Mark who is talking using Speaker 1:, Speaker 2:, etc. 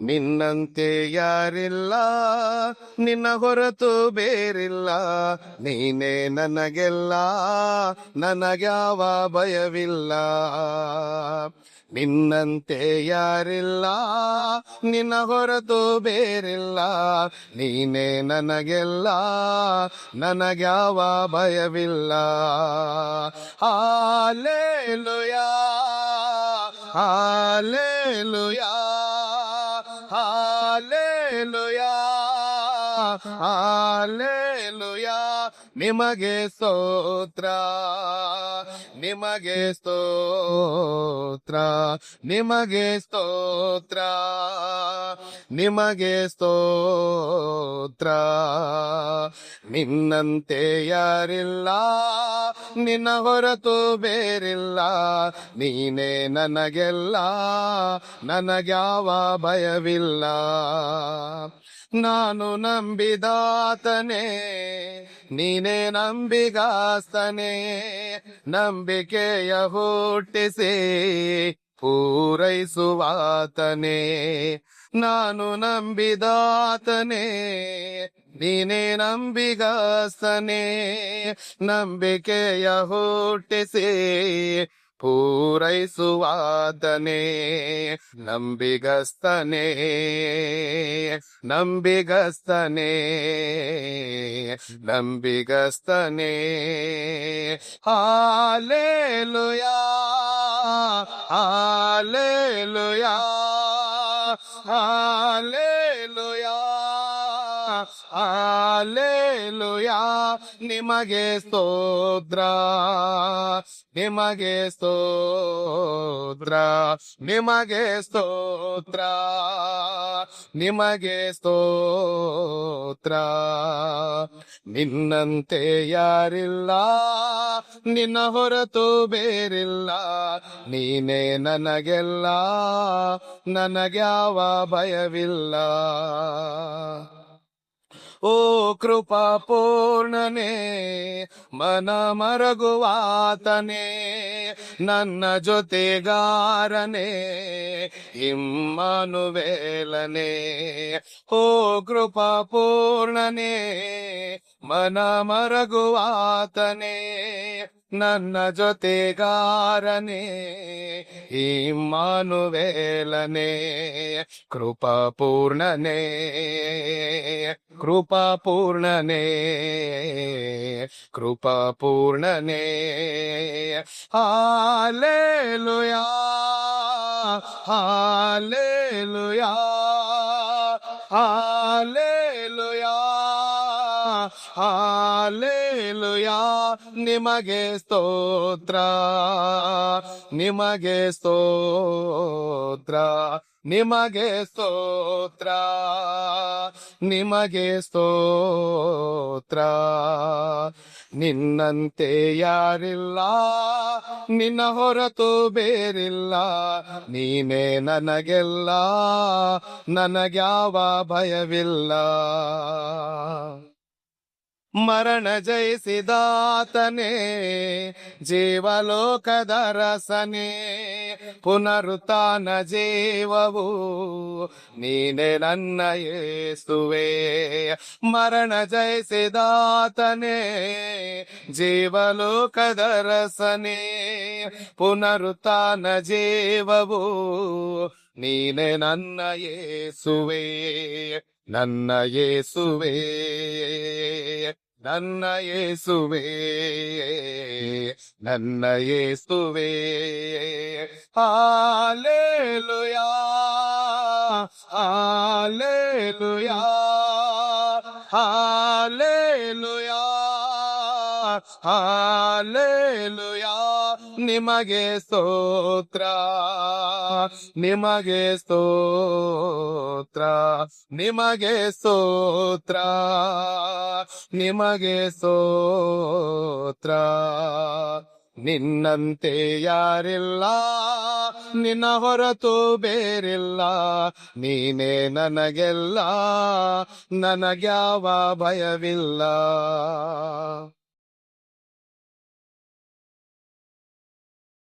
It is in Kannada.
Speaker 1: ನಿನ್ನಂತೆ ಯಾರಿಲ್ಲ, ನಿನ್ನ ಹೊರತು ಬೇರಿಲ್ಲ. ನೀನೇ ನನಗೆಲ್ಲ, ನನಗ್ಯಾವ ಭಯವಿಲ್ಲ. ನಿನ್ನಂತೆ ಯಾರಿಲ್ಲ, ನಿನ್ನ ಹೊರತು ಬೇರಿಲ್ಲ. ನೀನೇ ನನಗೆಲ್ಲ, ನನಗ್ಯಾವ ಭಯವಿಲ್ಲ. Hallelujah hallelujah. ಹಾಲೇಲುಯಾ ಹಾಲೇಲುಯಾ ನಿಮಗೆ ಸ್ತೋತ್ರ ನಿಮಗೆ ಸ್ತೋತ್ರ ನಿಮಗೆ ಸ್ತೋತ್ರ ನಿಮಗೆ ಸ್ತೋತ್ರ. ನಿನ್ನಂತೆ ಯಾರಿಲ್ಲ, ನಿನ್ನ ಹೊರತು ಬೇರಿಲ್ಲ. ನೀನೇ ನನಗೆಲ್ಲ, ನನಗ್ಯಾವ ಭಯವಿಲ್ಲ. ನಾನು ನಂಬಿದಾತನೇ, ನೀನೇ ನಂಬಿಗಾಸ್ತನೇ, ನಂಬಿಕೆಯ ಹುಟ್ಟಿಸಿ. ಪೂರೈಸುವಾತನೇ ನಾನು ನಂಬಿದಾತನೇ ನೀನೇ ನಂಬಿಗಾಸ್ತನೇ ನಂಬಿಕೆಯ ಹುಟ್ಟಿಸಿ ಪೂರೈಸುವಾತನೇ ನಂಬಿಗಸ್ತನೇ ನಂಬಿಗಸ್ತನೇ ನಂಬಿಗಸ್ತನೇ. ಹಾಲೇಲುಯಾ. ಹಾಲೇಲುಯಾ ಹಾಲೇಲುಯಾ ಹಾಲೇಲುಯಾ ನಿಮಗೆ ಸ್ತೋತ್ರ. ನಿಮಗೆ ಸ್ತೋತ್ರ. ನಿಮಗೆ ಸ್ತೋತ್ರ. ನಿಮಗೆ ಸ್ತೋತ್ರ. ನಿನ್ನಂತೆ ಯಾರಿಲ್ಲ, ನಿನ್ನ ಹೊರತು ಬೇರಿಲ್ಲ. ನೀನೇ ನನಗೆಲ್ಲ ನನಗ್ಯಾವ ಭಯವಿಲ್ಲ. ಓ ಕೃಪಾ ಪೂರ್ಣನೆ, ಮನ ಮರಗುವಾತನೇ ನನ್ನ ಜೊತೆಗಾರನೇ ಇಮ್ಮನುವೇಲನೆ ಓ ಕೃಪಾ ಪೂರ್ಣನೆ ಮನ ಮರಗುವಾತನೇ. ನನ್ನ ಜೊತೆಗಾರನೇ ಇಮ್ಮಾನುವೇಲನೆ ಕೃಪಾ ಪೂರ್ಣನೆ ಕೃಪಾ ಪೂರ್ಣನೆ ಕೃಪಾ ಪೂರ್ಣನೆ ಹಾಲೇಲುಯಾ ಹಾಲೇಲುಯಾ ಹಾಲೇಲುಯಾ ಹಾಲೇಲುಯಾ. ನಿಮಗೆ ಸ್ತೋತ್ರ. ನಿಮಗೆ ಸ್ತೋತ್ರ. ನಿಮಗೆ ಸ್ತೋತ್ರ. ನಿಮಗೆ ಸ್ತೋತ್ರ. ನಿನ್ನಂತೆ ಯಾರಿಲ್ಲ. ನಿನ್ನ ಹೊರತು ಬೇರಿಲ್ಲ. ನೀನೇ ನನಗೆಲ್ಲ. ನನಗ್ಯಾವ ಭಯವಿಲ್ಲ. ಮರಣ ಜಯಿಸಿದಾತನೇ, ಜೀವಲೋಕದ ರಸನೆ ಪುನರುತಾನ ಜೀವವು ನೀನೆ ನನ್ನ ಯೇಸುವೆ ಮರಣ ಜಯಿಸಿದಾತನೇ, ಜೀವಲೋಕದ ರಸನೆ ಪುನರುತಾನ ಜೀವವು ನೀನೆ ನನ್ನ ಯೇಸುವೆ ನನ್ನ ಯೇಸುವೆ ನನ್ನ ಯೇಸುವೆ ನನ್ನ ಯೇಸುವೆ. Hallelujah hallelujah hallelujah hallelujah. ನಿಮಗೆ ಸ್ತೋತ್ರ. ನಿಮಗೆ ಸ್ತೋತ್ರ. ನಿಮಗೆ ಸ್ತೋತ್ರ. ನಿಮಗೆ ಸ್ತೋತ್ರ. ನಿನ್ನಂತೆ ಯಾರಿಲ್ಲ, ನಿನ್ನ ಹೊರತು ಬೇರಿಲ್ಲ. ನೀನೇ ನನಗೆಲ್ಲ, ನನಗ್ಯಾವ ಭಯವಿಲ್ಲ.